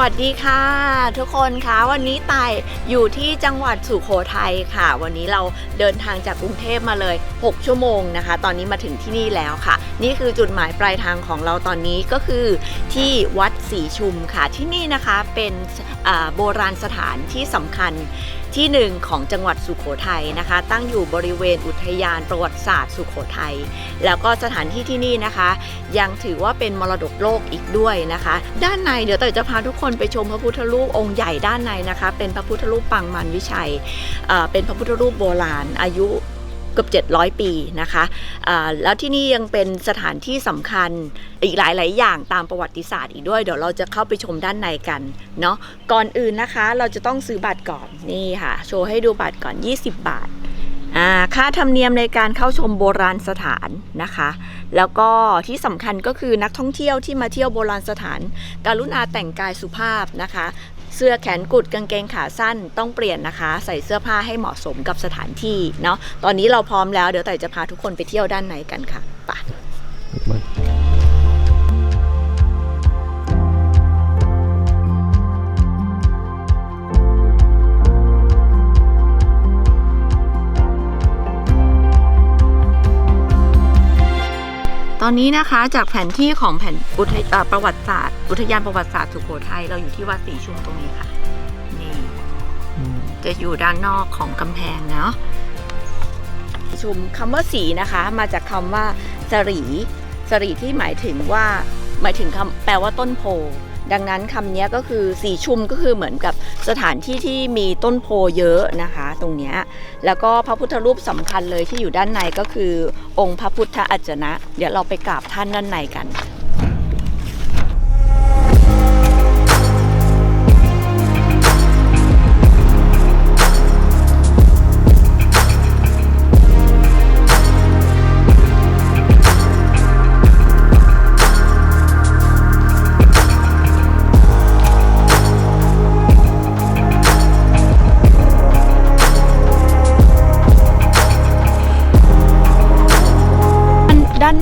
สวัสดีค่ะ ทุกคนคะวันนี้ตายอยู่ที่จังหวัดสุโขทัยค่ะ วันนี้เราเดินทางจากกรุงเทพมาเลย 6 ชั่วโมงนะคะ ตอนนี้มาถึงที่นี่แล้วค่ะ นี่คือจุดหมายปลายทางของเราตอนนี้ก็คือที่วัดศรีชุมค่ะที่นี่นะคะเป็นโบราณสถานที่สำคัญ ที่หนึ่งของจังหวัดสุโขทัยนะคะ ตั้งอยู่บริเวณอุทยานประวัติศาสตร์สุโขทัยแล้วก็สถานที่ที่นี่นะคะ ยังถือว่าเป็นมรดกโลกอีกด้วยนะคะ ด้านในเดี๋ยวเตยจะพาทุกคนไปชมพระพุทธรูปองค์ใหญ่ด้านในนะคะ เป็นพระพุทธรูปปังมันวิชัยเป็นพระพุทธรูปโบราณอายุ กือบ700 ปีนะคะอ่าแล้วที่นี่ยังเป็นสถานที่สำคัญอีกหลาย ๆ อย่างตามประวัติศาสตร์อีกด้วย เดี๋ยวเราจะเข้าไปชมด้านในกันเนาะก่อนอื่นนะคะเราจะต้องซื้อบัตรก่อนนี่ค่ะ โชว์ให้ดูบัตรก่อน 20 บาทอ่าค่าธรรมเนียมในการเข้าชมโบราณสถานนะคะ แล้วก็ที่สำคัญก็คือนักท่องเที่ยวที่มาเที่ยวโบราณสถาน การุณาแต่งกายสุภาพนะคะ เสื้อแขนกุดกางเกงขาสั้นต้องเปลี่ยนนะคะ ใส่เสื้อผ้าให้เหมาะสมกับสถานที่เนาะตอนนี้เราพร้อมแล้วเดี๋ยวแต่จะพาทุกคนไปเที่ยวด้านในกันค่ะไป อนนี้นะคะจากแผนที่ของแผนอุทยเอ่อประวัติศาสตร์ อุทยานประวัติศาสตร์สุโขทัยเราอยู่ที่วัดศรีชุมตรงนี้ค่ะ นี่จะอยู่ด้านนอกของกำแพงเนาะชุมคำว่าสีนะคะ มาจากคำว่าสรีสรีที่หมายถึงว่าหมายถึงคำแปลว่าต้นโพ ดังนั้นคำนี้ก็คือสีชุมก็คือเหมือนกับสถานที่ที่มีต้นโพเยอะนะคะ ตรงนี้แล้วก็พระพุทธรูปสำคัญเลยที่อยู่ด้านในก็คือ องค์พระพุทธอัจนะ เดี๋ยวเราไปกราบท่านด้านในกัน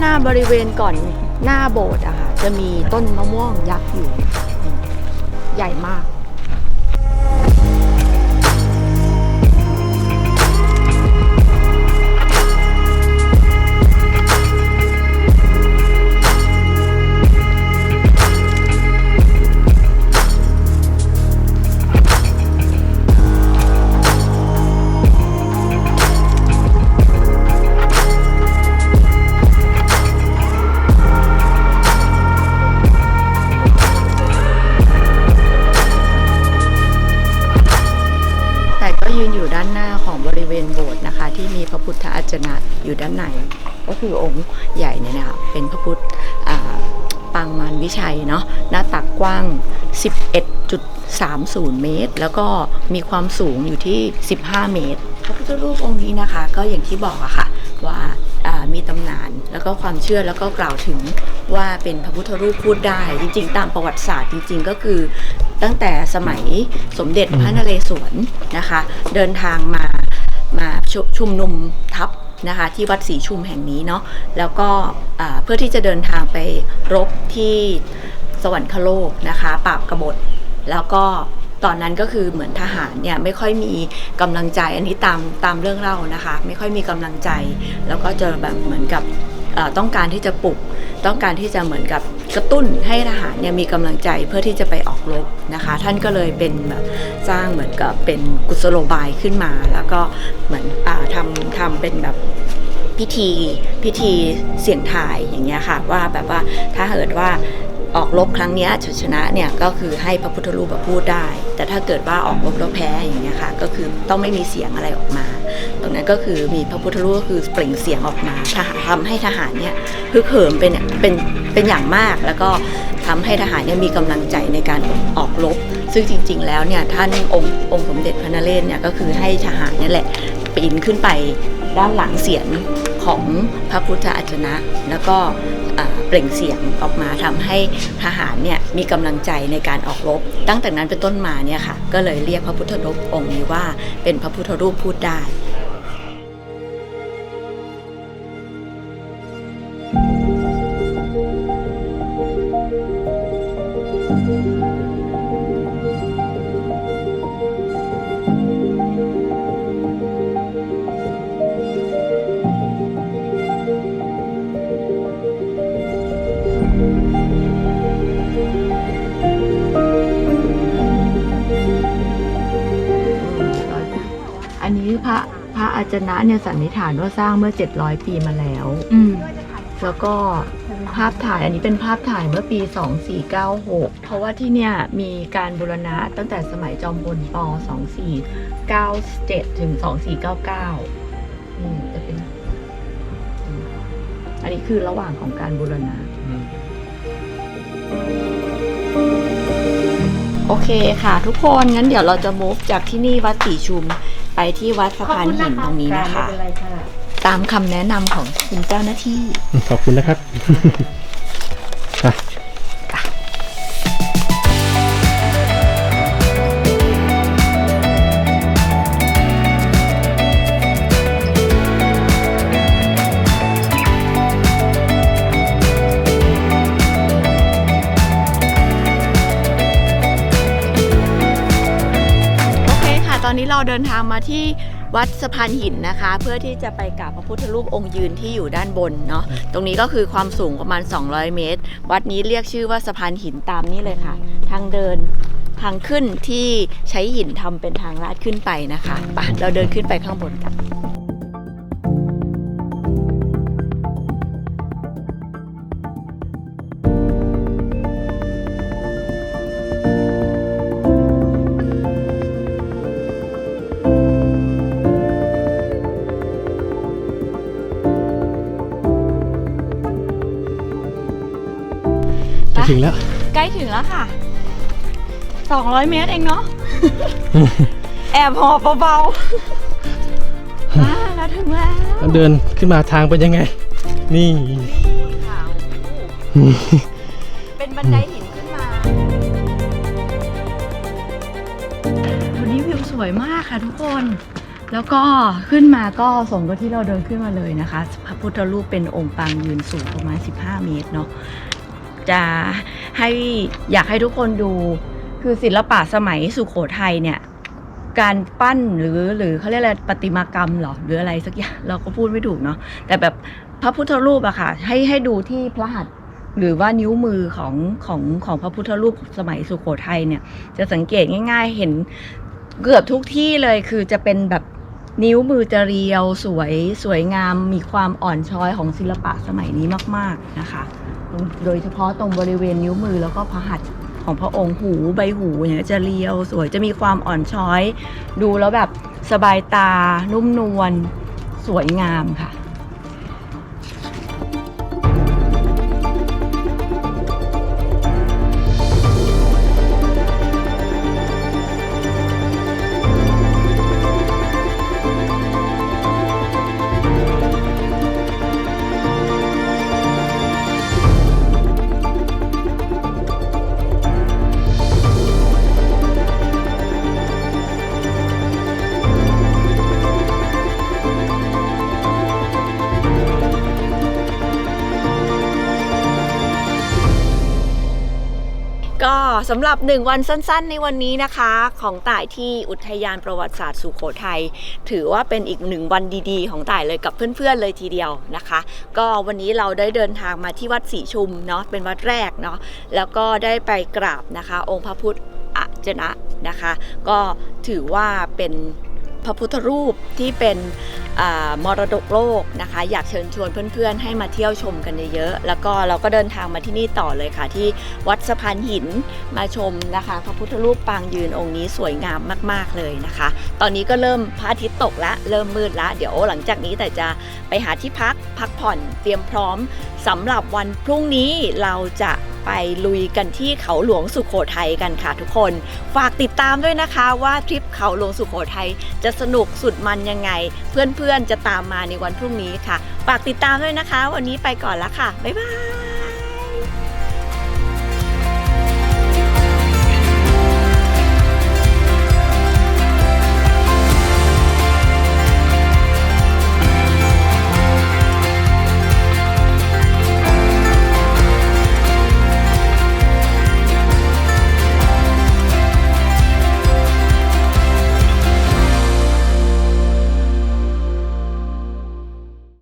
หน้าบริเวณก่อนหน้าโบสถ์อะค่ะจะมีต้นมะม่วงยักษ์อยู่ ใหญ่มาก ริเวณโบสถ์นะคะ ที่มีพระพุทธอัจนะอยู่ด้านในก็คือองค์ใหญ่เนี่ยนะคะเป็นพระพุทธปางมารวิชัยเนาะหน้าตักกว้าง 11.30 เมตร แล้วก็มีความสูงอยู่ที่ 15 เมตร พระพุทธรูปองค์นี้นะคะ ก็อย่างที่บอกอะค่ะว่ามีตำนานแล้วก็ความเชื่อแล้วก็กล่าวถึงว่าเป็นพระพุทธรูปพูดได้ จริง ๆ ตามประวัติศาสตร์จริง ๆ ก็คือตั้งแต่สมัยสมเด็จพระนเรศวรนะคะ เดินทางมา ชชุมนุมทัพนะคะที่วัดศรีชุมแห่งนี้เนาะแล้วก็เพื่อที่จะเดินทางไปรบที่สวรรคโลกนะคะปราบกบฏแล้วก็ตอนนั้นก็คือเหมือนทหารเนี่ยไม่ค่อยมีกำลังใจอันนี้ตามตามเรื่องเล่านะคะ ไม่ค่อยมีกำลังใจ แล้วก็เจอแบบเหมือนกับ ต้องการที่จะปลุก ต้องการที่จะเหมือนกับกระตุ้นให้ทหารเนี่ยมีกำลังใจเพื่อที่จะไปออกรบนะคะ ท่านก็เลยเป็นแบบสร้างเหมือนกับเป็นกุศโลบายขึ้นมา แล้วก็เหมือนอทำทำเป็นแบบพิธีพิธีเสี่ยงทายอย่างเงี้ยค่ะว่าแบบว่าถ้าเกิดว่า ออกรบครั้งนี้ชัยชนะเนี่ยก็คือให้พระพุทธรูปพูดได้ แต่ถ้าเกิดว่าออกรบแล้วแพ้อย่างเงี้ยค่ะก็คือต้องไม่มีเสียงอะไรออกมา ตรงนั้นก็คือมีพระพุทธรูปก็คือเปล่งเสียงออกมาทำให้ทหารเนี่ยฮึกเหิมเป็นเป็นเป็นอย่างมากแล้วก็ทำให้ทหารเนี่ยมีกำลังใจในการออกรบ ซึ่งจริง ๆ แล้วเนี่ยท่านองค์องค์สมเด็จพระนเรศเนี่ยก็คือให้ทหารนี่แหละปีนขึ้นไปด้านหลังเสียงของพระพุทธอัจนะ แล้วก็ เปล่งเสียงออกมาทำให้ทหารเนี่ยมีกำลังใจในการออกรบ ตั้งแต่นั้นเป็นต้นมาเนี่ยค่ะก็เลยเรียกพระพุทธรูปองค์นี้ว่าเป็นพระพุทธรูปพูดได้ จนะเนี่ยสันนิษฐานว่าสร้างเมื่อ 700 ปีมาแล้ว อืม แล้วก็ภาพถ่ายอันนี้เป็นภาพถ่ายเมื่อปี 2496 เพราะว่าที่เนี่ยมีการบูรณะตั้งแต่สมัยจอมพลป2497 ถึง 2499อืมจะเป็น อันนี้คือระหว่างของการบูรณะ โอเคค่ะทุกคนงั้นเดี๋ยวเราจะ move จากที่นี่วัดสีชุม ไปที่วัดสะพานหินตรงนี้นะคะ ตามคำแนะนำของคุณเจ้าหน้าที่ ขอบคุณนะครับ เราเดินทางมาที่วัดสะพานหินนะคะ เพื่อที่จะไปกราบพระพุทธรูปองค์ยืนที่อยู่ด้านบนเนาะตรงนี้ก็คือความสูงประมาณ 200 เมตร วัดนี้เรียกชื่อว่าสะพานหินตามนี้เลยค่ะ ทางเดินทางขึ้นที่ใช้หินทำเป็นทางลาดขึ้นไปนะคะไปเราเดินขึ้นไปข้างบนกัน แล้ว ใกล้ถึงแล้วค่ะ 200 เมตรเองเนาะ แอบหอบเบาๆอ่าเราถึงแล้วแล้วเดินขึ้นมาทางเป็นยังไงนี่นี่ค่ะโอ้โหเป็นบันไดหินขึ้นมา วันนี้วิวสวยมากค่ะทุกคน แล้วก็ขึ้นมาก็สมกับที่เราเดินขึ้นมาเลยนะคะ พระพุทธรูปเป็นองค์ปางยืนสูงประมาณ 15 เมตรเนาะ จะให้อยากให้ทุกคนดูคือศิลปะสมัยสุโขทัยเนี่ยการปั้นหรือหรือเขาเรียกอะไรประติมากรรมหรอหรืออะไรสักอย่างเราก็พูดไม่ถูกเนาะแต่แบบพระพุทธรูปอะค่ะ ให้ให้ดูที่พระหัตถ์หรือว่านิ้วมือของของของพระพุทธรูปสมัยสุโขทัยเนี่ย จะสังเกตง่าย ๆ เห็นเกือบทุกที่เลยคือจะเป็นแบบนิ้วมือจะเรียวสวยสวยงามมีความอ่อนช้อยของศิลปะสมัยนี้มาก ๆนะคะ โดยเฉพาะตรงบริเวณนิ้วมือแล้วก็พระหัตถ์ของพระองค์หูใบหูเนี่ยจะเรียวสวยจะมีความอ่อนช้อย ดูแล้วแบบสบายตานุ่มนวลสวยงามค่ะ สำหรับ 1 วันสั้นๆ ในวันนี้นะคะ ของต่ายที่อุทยานประวัติศาสตร์สุโขทัยถือว่าเป็นอีกหนึ่งวันดีๆ ของต่ายเลยกับเพื่อนๆเลยทีเดียวนะคะ ก็วันนี้เราได้เดินทางมาที่วัดศรีชุมเนาะเป็นวัดแรกเนาะแล้วก็ได้ไปกราบนะคะ องค์พระพุทธอจนะนะคะ ก็ถือว่าเป็น พระพุทธรูปที่เป็นมรดกโลกนะคะ อยากเชิญชวนเพื่อนๆ ให้มาเที่ยวชมกันเยอะๆแล้วก็เราก็เดินทางมาที่นี่ต่อเลยค่ะ ที่วัดสะพานหินมาชมนะคะ พระพุทธรูปปางยืนองค์นี้สวยงามมากๆเลยนะคะ ตอนนี้ก็เริ่มพระอาทิตย์ตกแล้วเริ่มมืดแล้วเดี๋ยวหลังจากนี้แต่จะไปหาที่พักพักผ่อนเตรียมพร้อม สำหรับวันพรุ่งนี้เราจะไปลุยกันที่เขาหลวงสุโขทัยกันค่ะทุกคน ฝากติดตามด้วยนะคะว่าทริปเขาหลวงสุโขทัยจะสนุกสุดมันยังไง เพื่อนๆจะตามมาในวันพรุ่งนี้ค่ะ ฝากติดตามด้วยนะคะ วันนี้ไปก่อนละค่ะ บ๊ายบาย